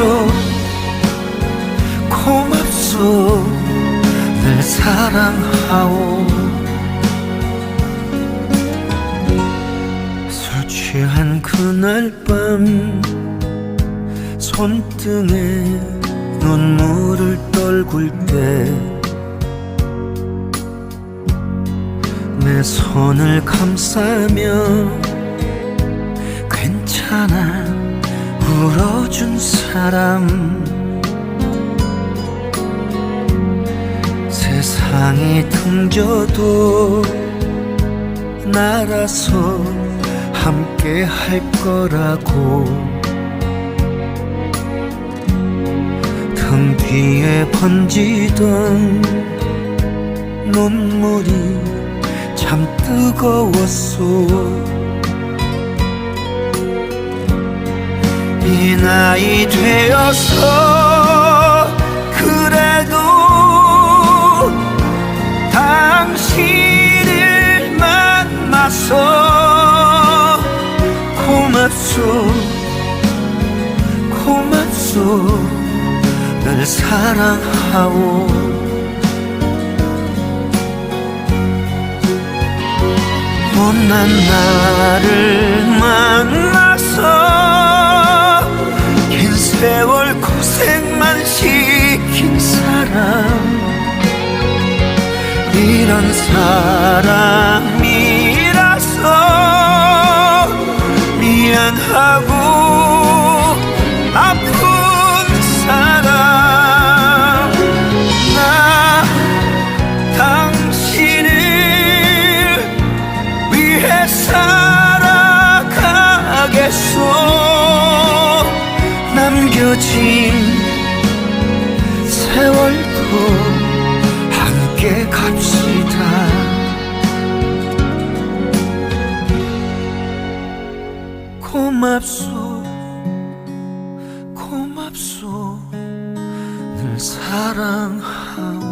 고맙소 고맙소. 늘 사랑하오. 술 취한 그날 밤 손등에 눈물을 떨굴 때 내 손을 감싸며 괜찮아 울어준 사람. 세상이 등져도 날아서 함께 할 거라고. 등 뒤에 번지던 눈물이 참 뜨거웠소 이 나이 되어서 그래도 당신을 만나서 고맙소. 고맙소. 널 사랑하오. 못난 나를 만 세월 고생만 시킨 사람. 이런 사람 남겨진 세월도 함께 갑시다. 고맙소 고맙소. 늘 사랑하오